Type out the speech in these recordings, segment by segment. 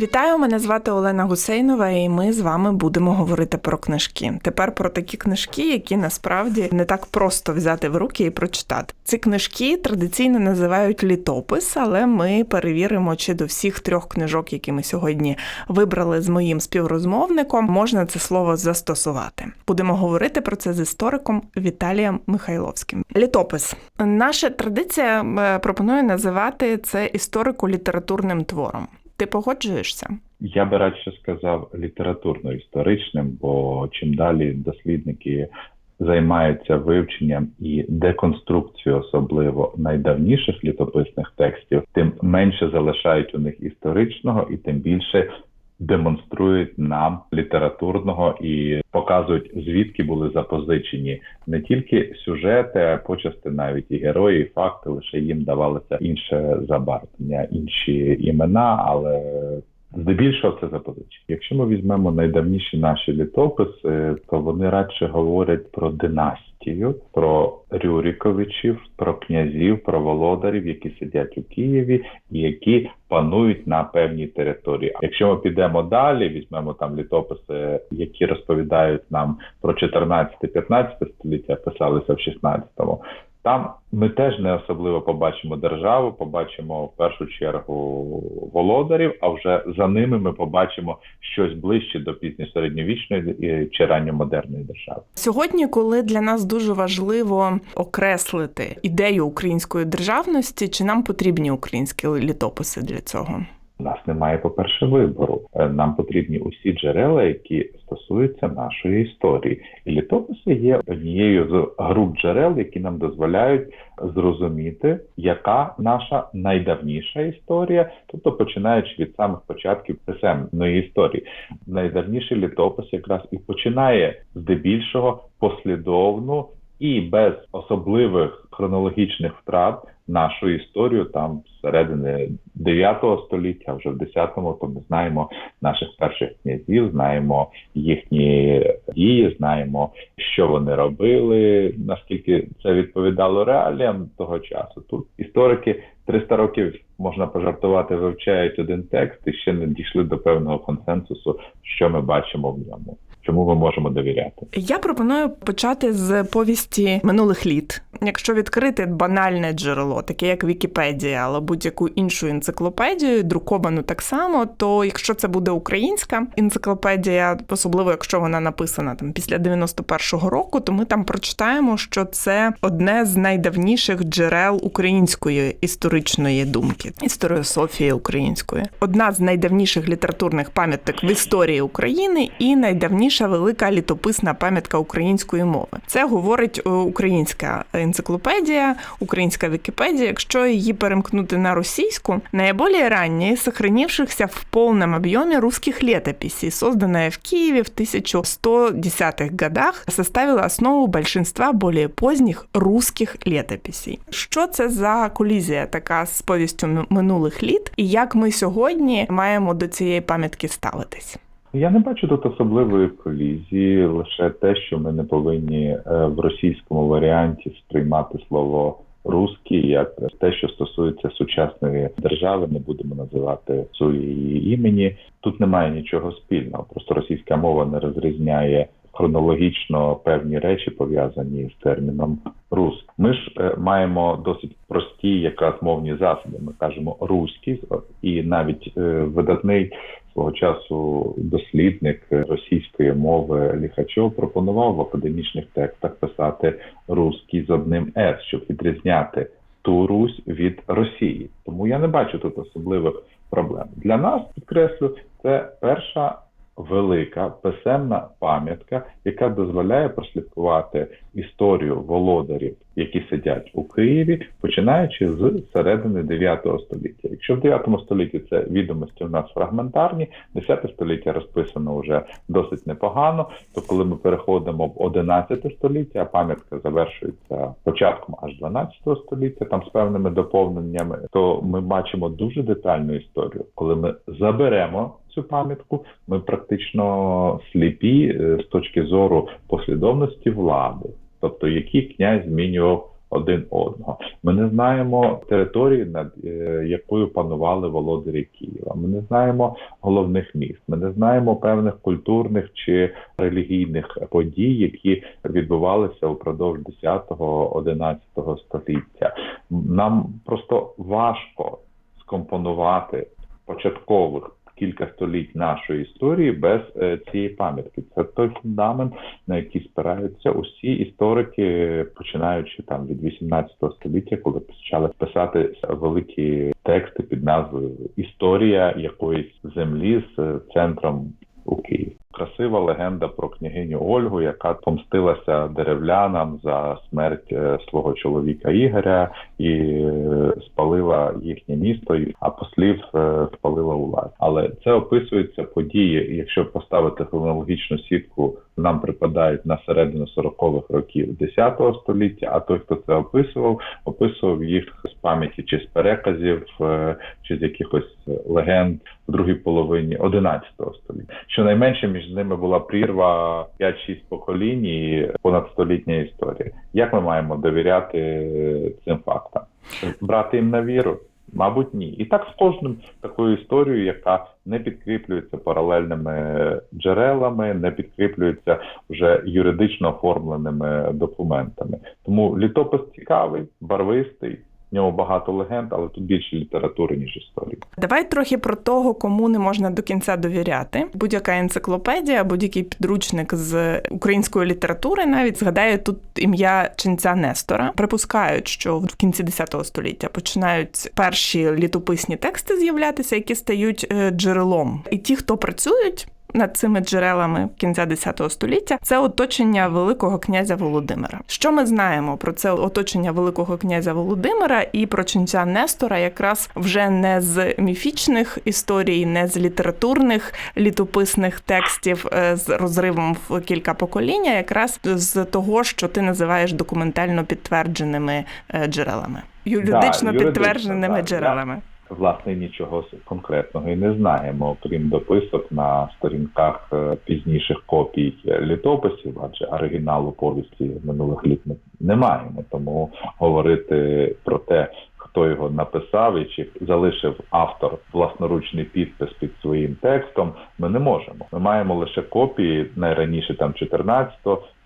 Вітаю, мене звати Олена Гусейнова, і ми з вами будемо говорити про книжки. Тепер про такі книжки, які насправді не так просто взяти в руки і прочитати. Ці книжки традиційно називають літопис, але ми перевіримо, чи до всіх трьох книжок, які ми сьогодні вибрали з моїм співрозмовником, можна це слово застосувати. Будемо говорити про це з істориком Віталієм Михайловським. Літопис. Наша традиція е, пропонує називати це історико-літературним твором. Ти погоджуєшся? Я би радше сказав літературно-історичним, бо чим далі дослідники займаються вивченням і деконструкцією, особливо найдавніших літописних текстів, тим менше залишають у них історичного і тим більше демонструють нам літературного і показують звідки були запозичені не тільки сюжети, а почасти навіть і герої, і факти лише їм давалося інше забарвлення, інші імена, але Здебільшого це запозичення. Якщо ми візьмемо найдавніші наші літописи, то вони радше говорять про династію, про Рюріковичів, про князів, про володарів, які сидять у Києві і які панують на певній території. Якщо ми підемо далі, візьмемо там літописи, які розповідають нам про 14-15 століття, писалися в 16-му, там ми теж не особливо побачимо державу, побачимо в першу чергу володарів, а вже за ними ми побачимо щось ближче до пізньосередньовічної чи ранньомодерної держави. Сьогодні, коли для нас дуже важливо окреслити ідею української державності, чи нам потрібні українські літописи для цього? У нас немає, по-перше, вибору. Е, нам потрібні усі джерела, які стосуються нашої історії. І літописи є однією з груп джерел, які нам дозволяють зрозуміти, яка наша найдавніша історія, тобто починаючи від самих початків писемної історії. Найдавніший літопис якраз і починає здебільшого послідовну і без особливих хронологічних втрат нашу історію там середини 9 століття, вже в 10-му, то ми знаємо наших перших князів, знаємо їхні дії, знаємо, що вони робили, наскільки це відповідало реаліям того часу. Тут історики 300 років можна пожартувати, вивчають один текст і ще не дійшли до певного консенсусу, що ми бачимо в ньому. Чому ми можемо довіряти? Я пропоную почати з повісті минулих літ. Якщо відкрити банальне джерело, таке як Вікіпедія, або будь-яку іншу енциклопедію, друковану так само, то якщо це буде українська енциклопедія, особливо якщо вона написана там після 91-го року, то ми там прочитаємо, що це одне з найдавніших джерел української історичної думки, історіософії української, одна з найдавніших літературних пам'яток в історії України і найдавніша велика літописна пам'ятка української мови. Це говорить е, українська энциклопедия, украинская Википедия, якщо її перемкнути на російську, наиболее ранние сохранившихся в полном объеме русских летописей, созданная в Киеве в 1110-х годах, составила основу большинства более поздніх русских летописей. Що це за колізія така з повістю минулих літ, і як ми сьогодні маємо до цієї пам'ятки ставитись? Я не бачу тут особливої колізії, лише те, що ми не повинні е, в російському варіанті сприймати слово русський як те, що стосується сучасної держави, не будемо називати її імені. Тут немає нічого спільного. Просто російська мова не розрізняє хронологічно певні речі пов'язані з терміном рус. Ми ж е, маємо досить прості, якраз мовні засоби. Ми кажемо руський, і навіть е, видатний свого часу дослідник російської мови Ліхачов пропонував в академічних текстах писати русський з одним «с», щоб відрізняти ту Русь від Росії. Тому я не бачу тут особливих проблем. Для нас підкреслю це перша велика писемна пам'ятка, яка дозволяє прослідкувати історію володарів які сидять у Києві, починаючи з середини 9 століття. Якщо в 9 столітті це відомості у нас фрагментарні, 10 століття розписано вже досить непогано. То коли ми переходимо в 11 століття, пам'ятка завершується початком аж 12 століття, там з певними доповненнями, то ми бачимо дуже детальну історію. Коли ми заберемо цю пам'ятку, ми практично сліпі е, з точки зору послідовності влади, тобто який князь змінював один одного. Ми не знаємо території, над е, якою панували володарі Києва. Ми не знаємо головних міст. Ми не знаємо певних культурних чи релігійних подій, які відбувалися упродовж 10-11 століття. Нам просто важко скомпонувати початкових. Кілька століть нашої історії без е, цієї пам'ятки. Це той фундамент, на який спираються усі історики, починаючи там від 18 століття, коли почали писати великі тексти під назвою Історія якоїсь землі з е, центром у Києві. Красива легенда про княгиню Ольгу, яка помстилася деревлянам за смерть е, свого чоловіка Ігоря і е, спалила їхнє місто, а послів е, спалила у. Але це описується події. Якщо поставити хронологічну сітку, нам припадають на середину 40-х років 10 століття. А той, хто це описував, описував їх з пам'яті чи з переказів, чи з якихось легенд в другій половині 11 століття. Щонайменше між ними була прірва 5-6 поколінь і понадстолітня історія. Як ми маємо довіряти е, цим фактам? Брати їм на віру? Мабуть, ні. І так з кожним такою історією, яка не підкріплюється паралельними джерелами, не підкріплюється вже юридично оформленими документами. Тому літопис цікавий, барвистий, в ньому багато легенд, але тут більше літератури, ніж історії. Давай трохи про того, кому не можна до кінця довіряти. Будь-яка енциклопедія, будь-який підручник з української літератури навіть згадає тут ім'я ченця Нестора. Припускають, що в кінці X століття починають перші літописні тексти з'являтися, які стають е, джерелом. І ті, хто працюють. Над цими джерелами кінця X століття це оточення Великого князя Володимира. Що ми знаємо про це оточення Великого князя Володимира і про ченця Нестора, якраз вже не з міфічних історій, не з літературних літописних текстів е, з розривом в кілька поколінь, а якраз з того, що ти називаєш документально підтвердженими е, джерелами, юридично юридично, підтвердженими так, джерелами. Власне нічого конкретного і не знаємо, окрім дописок на сторінках е, пізніших копій літописів, адже оригіналу повісті минулих літ не маємо. Тому говорити про те, хто його написав і чи залишив автор власноручний підпис під своїм текстом, ми не можемо. Ми маємо лише копії найраніше там 14,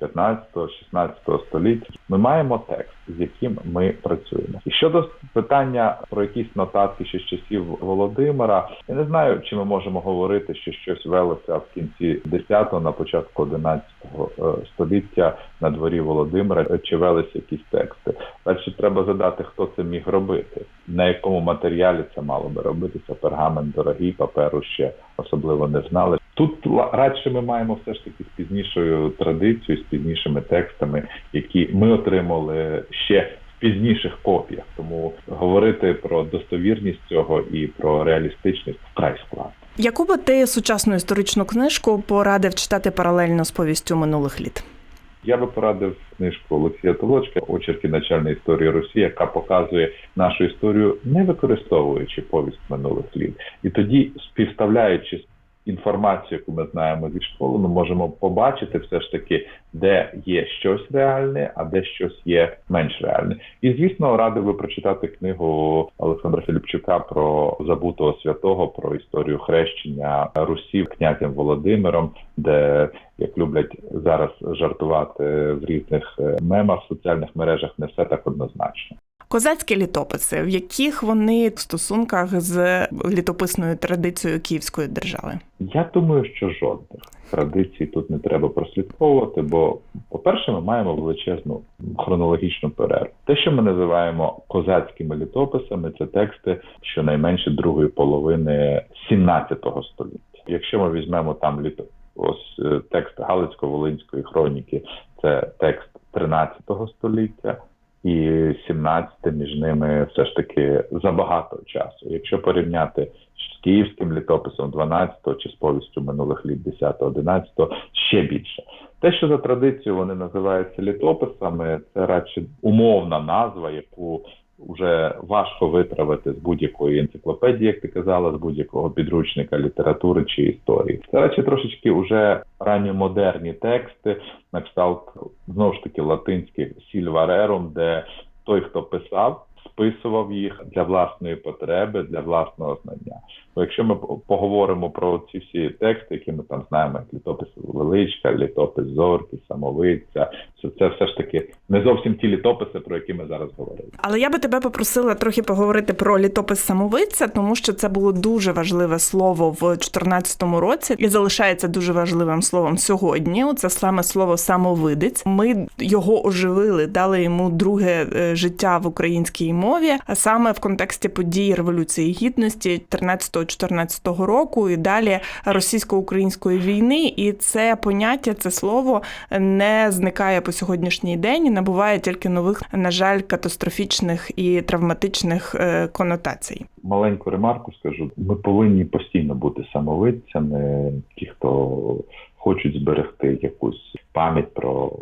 15, 16 століття. Ми маємо текст, з яким ми працюємо. І щодо питання про якісь нотатки ще з часів Володимира, я не знаю, чи ми можемо говорити, що щось велося в кінці 10-го, на початку 11-го е, століття на дворі Володимира, чи велися якісь тексти. Далі треба задати, хто це міг робити, на якому матеріалі це мало би робитися. Пергамент дорогий, паперу ще особливо не знали. Тут радше ми маємо все ж таки з пізнішою традицією, з пізнішими текстами, які ми отримали ще в пізніших копіях. Тому говорити про достовірність цього і про реалістичність вкрай складно. Яку би ти сучасну історичну книжку порадив читати паралельно з повістю минулих літ? Я би порадив книжку Олексія Толочка Очерки начальної історії Росії, яка показує нашу історію, не використовуючи повість минулих літ. І тоді, співставляючи інформацію, яку ми знаємо зі школи, ми можемо побачити все ж таки, де є щось реальне, а де щось є менш реальне. І звісно, радив би прочитати книгу Олександра Філіпчука про забутого святого, про історію хрещення Русі князем Володимиром, де як люблять зараз жартувати в різних е, мемах в соціальних мережах, не все так однозначно. Козацькі літописи, в яких вони в стосунках з літописною традицією Київської держави? Я думаю, що жодних традицій тут не треба прослідковувати, бо, по-перше, ми маємо величезну хронологічну перерву. Те, що ми називаємо козацькими літописами, це тексти щонайменше другої половини 17 століття. Якщо ми візьмемо там літо, ось е, текст Галицько-Волинської хроніки, це текст 13 століття. І 17 між ними все ж таки забагато часу. Якщо порівняти з київським літописом 12-го чи з повістю минулих літ 10-го, 11-го, ще більше. Те, що за традицією вони називаються літописами, це радше умовна назва, яку вже важко витравити з будь-якої енциклопедії, як ти казала, з будь-якого підручника літератури чи історії. Це речі трошечки уже ранньомодерні тексти, на кшталт знову ж таки латинських сільварером, де той, хто писав, списував їх для власної потреби, для власного знання. Бо якщо ми поговоримо про ці всі тексти, які ми там знаємо, як літопис Величка, літопис Зорки, Самовиця, це, це все ж таки не зовсім ті літописи, про які ми зараз говорили. Але я би тебе попросила трохи поговорити про літопис самовиця, тому що це було дуже важливе слово в 2014 році і залишається дуже важливим словом сьогодні. Це саме слово самовидець. Ми його оживили, дали йому друге е, життя в українській мові, а саме в контексті подій революції гідності 13-14 року і далі російсько-української війни. І це поняття, це слово не зникає по сьогоднішній день і набуває тільки нових, на жаль, катастрофічних і травматичних е, конотацій. Маленьку ремарку скажу: ми повинні постійно бути самовидцями, ті, хто хочуть зберегти якусь пам'ять про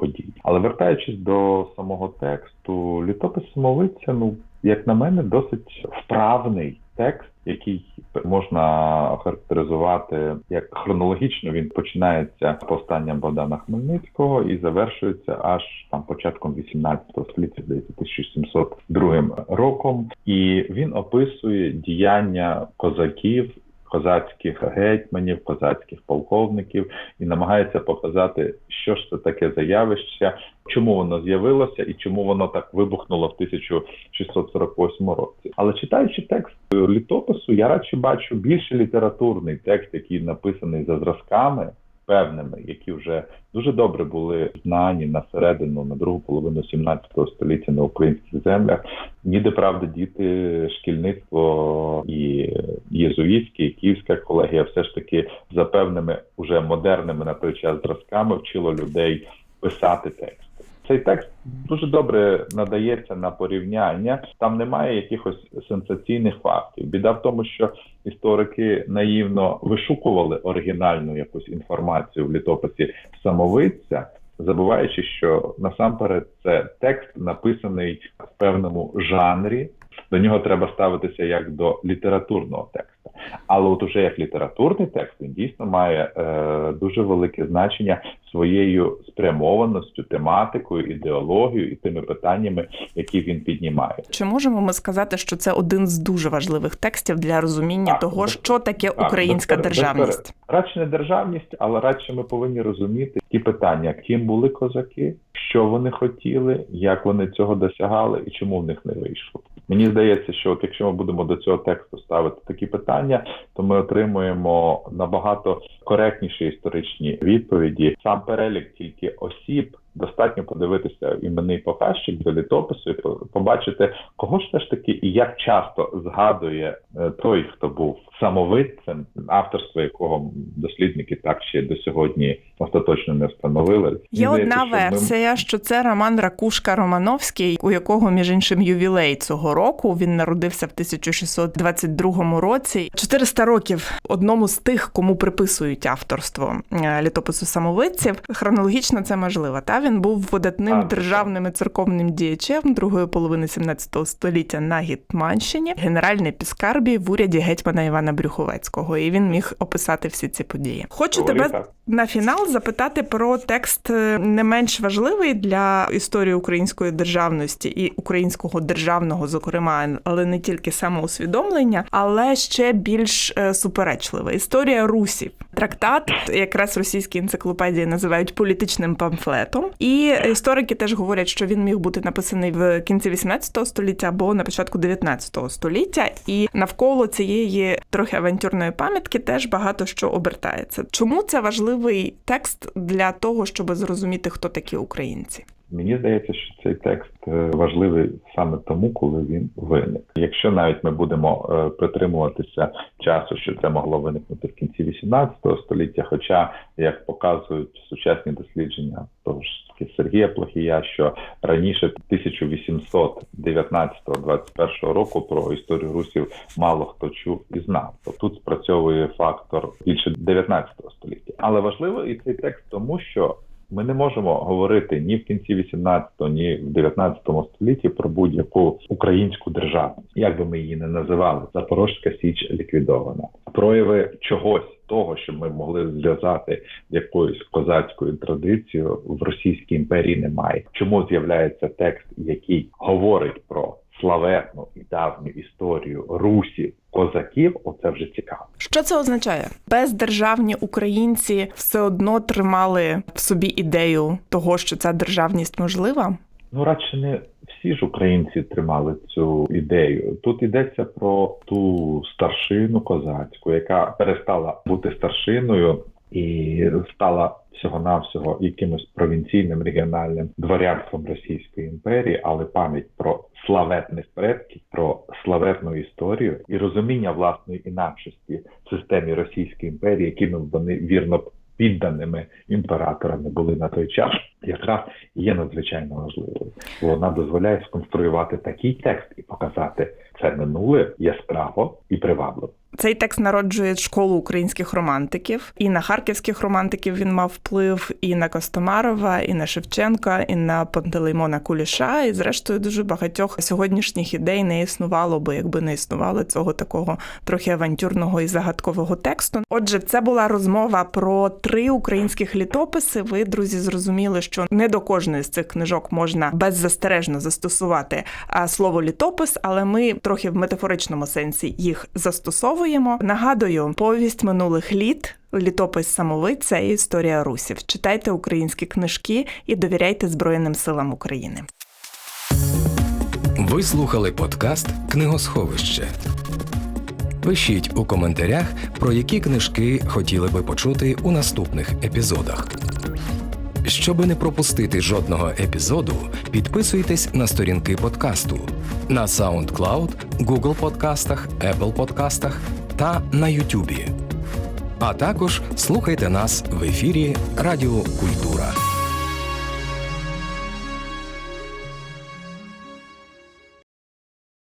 події. Але вертаючись до самого тексту, літопис самовиця, ну як на мене, досить вправний текст, який можна охарактеризувати як хронологічно. Він починається повстанням Богдана Хмельницького і завершується аж там початком 18 століття, здається, 1702 роком. І він описує діяння козаків. Козацьких гетьманів, козацьких полковників і намагається показати, що ж це таке за явище, чому воно з'явилося і чому воно так вибухнуло в 1648 році. Але читаючи текст літопису, я радше бачу більше літературний текст, який написаний за зразками певними, які вже дуже добре були знані на середину, на другу половину 17 століття на українських землях. Ніде правда, діти, шкільництво і єзуїтське, і київська колегія, все ж таки за певними уже модерними на той час зразками вчило людей писати текст. Цей текст дуже добре надається на порівняння. Там немає якихось сенсаційних фактів. Біда в тому, що історики наївно вишукували оригінальну якусь інформацію в літописі самовидця, забуваючи, що насамперед це текст написаний в певному жанрі. До нього треба ставитися як до літературного тексту. Але от уже як літературний текст він дійсно має е, дуже велике значення своєю спрямованістю, тематикою, ідеологією і тими питаннями, які він піднімає. Чи можемо ми сказати, що це один з дуже важливих текстів для розуміння Так, того, без- що таке Так, українська безпер- державність? безпер- Радше не державність, але радше ми повинні розуміти ті питання, ким були козаки, що вони хотіли, як вони цього досягали і чому в них не вийшло. Мені здається, що от якщо ми будемо до цього тексту ставити такі питання, то ми отримуємо набагато коректніші історичні відповіді. Сам перелік тільки осіб. Достатньо подивитися іменний показчик до літопису і побачити, кого ж все ж таки і як часто згадує е, той, хто був самовидцем, авторство якого дослідники так ще до сьогодні остаточно не встановили. Є Мені одна що ми- версія, що це Роман Ракушка Романовський, у якого, між іншим, ювілей цього року. Він народився в 1622 році. 400 років одному з тих, кому приписують авторство е, літопису самовидців. Хронологічно це можливо. Та він був видатним так. державним і церковним діячем другої половини 17 століття на Гетманщині, генеральний піскарбій в уряді гетьмана Івана Брюховецького. І він міг описати всі ці події. Хочу Доволі тебе так. На фінал запитати про текст е, не менш важливий для історії української державності і українського державного, зокрема, але не тільки самоусвідомлення, але ще більш е, суперечливий. Історія русів. Трактат, якраз російські енциклопедії називають політичним памфлетом. І історики теж говорять, що він міг бути написаний в кінці 18 століття або на початку 19 століття. І навколо цієї трохи авантюрної пам'ятки теж багато що обертається. Чому це важливий текст для того, щоб зрозуміти, хто такі українці? Мені здається, що цей текст е, важливий саме тому, коли він виник. Якщо навіть ми будемо е, притримуватися часу, що це могло виникнути в кінці 18 століття, хоча як показують сучасні дослідження того ж таки Сергія Плохія, що раніше 1819-21 року про історію русів мало хто чув і знав. То тут спрацьовує фактор більше 19 століття. Але важливо і цей текст, тому що ми не можемо говорити ні в кінці 18-го, ні в 19 столітті про будь-яку українську державу, як би ми її не називали. Запорозька Січ ліквідована. Прояви чогось того, що ми могли зв'язати якоюсь козацькою традицією в Російській імперії немає. Чому з'являється текст, який говорить про славетну і давню історію русів, козаків? Оце вже цікаво. Що це означає? Бездержавні українці все одно тримали в собі ідею того, що ця державність можлива. Ну, радше не всі ж українці тримали цю ідею. Тут йдеться про ту старшину козацьку, яка перестала бути старшиною і стала всього-навсього якимось провінційним регіональним дворянством Російської імперії, але пам'ять про славетних предків, про славетну історію і розуміння власної інакшості в системі Російської імперії, якими вони вірно підданими імператорами були на той час, якраз є надзвичайно важливою. Вона дозволяє сконструювати такий текст і показати це минуле яскраво і привабливо. Цей текст народжує школу українських романтиків, і на харківських романтиків він мав вплив, і на Костомарова, і на Шевченка, і на Пантелеймона Куліша. І зрештою дуже багатьох сьогоднішніх ідей не існувало, бо якби не існувало цього такого трохи авантюрного і загадкового тексту. Отже, це була розмова про три українських літописи. Ви, друзі, зрозуміли, що не до кожної з цих книжок можна беззастережно застосувати слово літопис, але ми трохи в метафоричному сенсі їх застосовуємо. Нагадую, повість минулих літ. Літопис самовиця і історія русів. Читайте українські книжки і довіряйте Збройним силам України. Ви слухали подкаст Книгосховище. Пишіть у коментарях, про які книжки хотіли би почути у наступних епізодах. Щоби не пропустити жодного епізоду, підписуйтесь на сторінки подкасту на SoundCloud, Google подкастах, Apple подкастах та на YouTube. А також слухайте нас в ефірі Радіо Культура.